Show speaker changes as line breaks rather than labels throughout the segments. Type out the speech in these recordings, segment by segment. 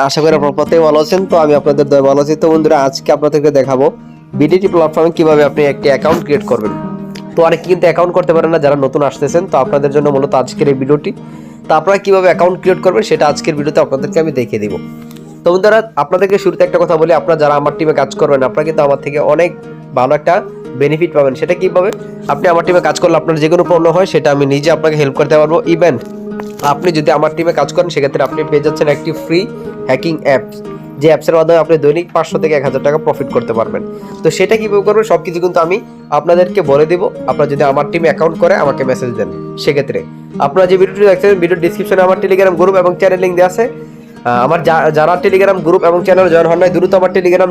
আশা করি আপনার প্রত্যেকে ভালো আছেন। তো আমি আপনাদের দয় ভালো আছি। তো বন্ধুরা, আজকে আপনাদেরকে দেখাবো বিডিটি প্ল্যাটফর্মে কীভাবে আপনি একটি অ্যাকাউন্ট ক্রিয়েট করবেন। তো অনেকে কিন্তু অ্যাকাউন্ট করতে পারেন না, যারা নতুন আসতেছেন। তো আপনাদের জন্য মূলত আজকের এই ভিডিওটি। তো আপনারা কীভাবে অ্যাকাউন্ট ক্রিয়েট করবেন, সেটা আজকের ভিডিওতে আপনাদেরকে আমি দেখিয়ে দিব। তো বন্ধুরা, আপনাদেরকে শুরুতে একটা কথা বলি। আপনারা যারা আমার টিমে কাজ করবেন, আপনারা কিন্তু আমার থেকে অনেক ভালো একটা বেনিফিট পাবেন। সেটা কীভাবে? আপনি আমার টিমে কাজ করলে আপনার যে কোনো প্রবলেম হয়, সেটা আমি নিজে আপনাকে হেল্প করতে পারব। ইভেন আপনি যদি আমার টিমে কাজ করেন, সেক্ষেত্রে আপনি পেয়ে যাচ্ছেন একটি ফ্রি হ্যাকিং অ্যাপস যে অ্যাপসের মাধ্যমে আপনি দৈনিক পাঁচশো থেকে এক হাজার টাকা প্রফিট করতে পারবেন। তো সেটা কীভাবে করবেন? সব কিছু কিন্তু আমি আপনাদেরকে বলে দিব। আপনারা যদি আমার টিমে অ্যাকাউন্ট করে, আমাকে মেসেজ দেন। সেক্ষেত্রে আপনারা যে ভিডিওটি দেখছেন ভিডিও ডিসক্রিপশনে আমার টেলিগ্রাম গ্রুপ এবং চ্যানেল লিঙ্ক দেওয়া আছে। আমার যারা টেলিগ্রাম গ্রুপ এবং চ্যানেল জয়েন হন নাই, দ্রুত আমার টেলিগ্রাম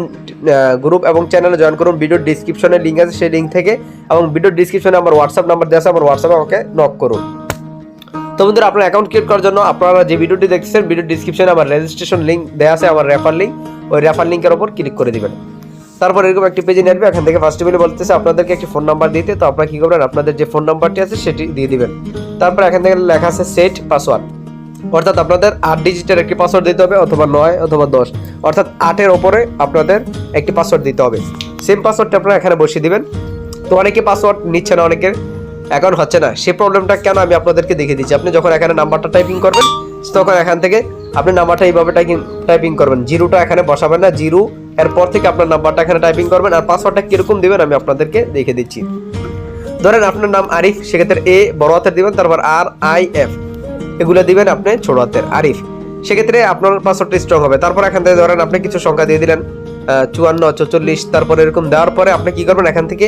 গ্রুপ এবং চ্যানেলে জয়েন করুন। ভিডিওর ডিসক্রিপশনে লিঙ্ক আছে সেই লিঙ্ক থেকে এবং ভিডিওর ডিসক্রিপশনে আমার হোয়াটসঅ্যাপ নাম্বার দেওয়া আছে, আমার হোয়াটসঅ্যাপে আমাকে নক করুন। তো বন্ধুরা, আপনার অ্যাকাউন্ট ক্রিয়েট করার জন্য আপনারা যে ভিডিওটি দেখছেন ভিডিও ডিসক্রিপশনে আমার রেজিস্ট্রেশন লিঙ্ক দেওয়া আছে, আমার রেফার লিঙ্ক ওই রেফার লিঙ্কের ওপর ক্লিক করে দিবেন। তারপর এরকম একটি পেজে নেবে এখান থেকে ফার্স্ট টেবিলে বলতেছে, আপনাদেরকে একটি ফোন নাম্বার দিতে। তো আপনারা কী করবেন? আপনাদের যে ফোন নাম্বারটি আছে, সেটি দিয়ে দিবেন। তারপর এখান থেকে লেখা আছে সেট পাসওয়ার্ড অর্থাৎ আপনাদের আট ডিজিটের একটি পাসওয়ার্ড দিতে হবে, অথবা নয়, অথবা দশ। অর্থাৎ আটের ওপরে আপনাদের একটি পাসওয়ার্ড দিতে হবে। সেম পাসওয়ার্ডটা আপনারা এখানে বসিয়ে দিবেন। তো অনেকে পাসওয়ার্ড নিচ্ছে না, অনেকের অ্যাকাউন্ট হচ্ছে না, সেই প্রবলেমটা কেন আমি আপনাদেরকে দেখে দিচ্ছি। আপনি যখন এখানে নাম্বারটা টাইপিং করবেন, তখন এখান থেকে আপনি নাম্বারটা এইভাবে টাইপিং টাইপিং করবেন। জিরোটা এখানে বসাবেন না, জিরো, এরপর থেকে আপনার নাম্বারটা এখানে টাইপিং করবেন, আর পাসওয়ার্ডটা কীরকম দেবেন আমি আপনাদেরকে দেখে দিচ্ছি। ধরেন আপনার নাম আরিফ, সেক্ষেত্রে এ বড় হাতের দিবেন, তারপর আর, আই, এফ, এগুলো দিবেন আপনি ছোট হাতের, আরিফ। সেক্ষেত্রে আপনার পাসওয়ার্ডটা স্ট্রং হবে। তারপর এখান থেকে ধরেন আপনি কিছু সংখ্যা দিয়ে দিলেন চুয়ান্ন, চৌচল্লিশ, তারপর এরকম দেওয়ার পরে আপনি কী করবেন, এখান থেকে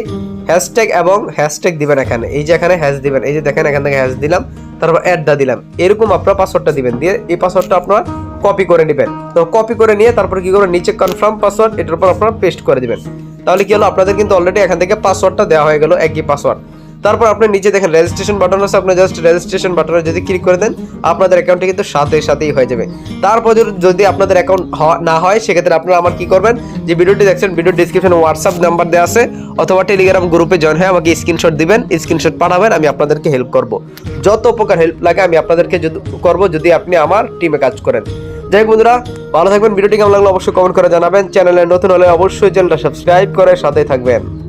হ্যাশট্যাগ এবং হ্যাশট্যাগ দিবেন এখানে। এই যে এখানে হ্যাশ দিবেন, এই যে দেখেন এখান থেকে হ্যাশ দিলাম, তারপর অ্যাডটা দিলাম। এরকম আপনার পাসওয়ার্ডটা দিবেন, দিয়ে এই পাসওয়ার্ডটা আপনার কপি করে নেবেন। তো কপি করে নিয়ে তারপর কি করবেন? নিচে কনফার্ম পাসওয়ার্ড এটার উপর আপনারা পেস্ট করে দিবেন। তাহলে কি হলো? আপনাদের কিন্তু অলরেডি এখান থেকে পাসওয়ার্ডটা দেওয়া হয়ে গেল, একই পাসওয়ার্ড তারপর আপনি নিচে দেখেন রেজিস্ট্রেশন বাটন আছে, আপনি জাস্ট রেজিস্ট্রেশন বাটনে যদি ক্লিক করে দেন, আপনাদের অ্যাকাউন্টে কিন্তু সাথে সাথেই হয়ে যাবে। তারপর যদি- আপনাদের অ্যাকাউন্ট না হয়, সেক্ষেত্রে আপনারা আমার কি করবেন, যে ভিডিওটি দেখছেন ভিডিও ডিসক্রিপশনে হোয়াটসঅ্যাপ নাম্বার দেওয়া আছে, অথবা টেলিগ্রাম গ্রুপে জয়েন হয়ে আমাকে স্ক্রিনশট দিবেন স্ক্রিনশট পাঠাবেন, আমি আপনাদেরকে হেল্প করব। যত প্রকার হেল্প লাগে, আমি আপনাদেরকে করব যদি আপনি আমার টিমে কাজ করেন। যাই বন্ধুরা, ভালো থাকবেন, ভিডিওটি কেমন লাগল অবশ্যই কমেন্ট করে জানাবেন। চ্যানেলে নতুন হলে অবশ্যই চ্যানেলটা সাবস্ক্রাইব করে সাথে থাকবেন।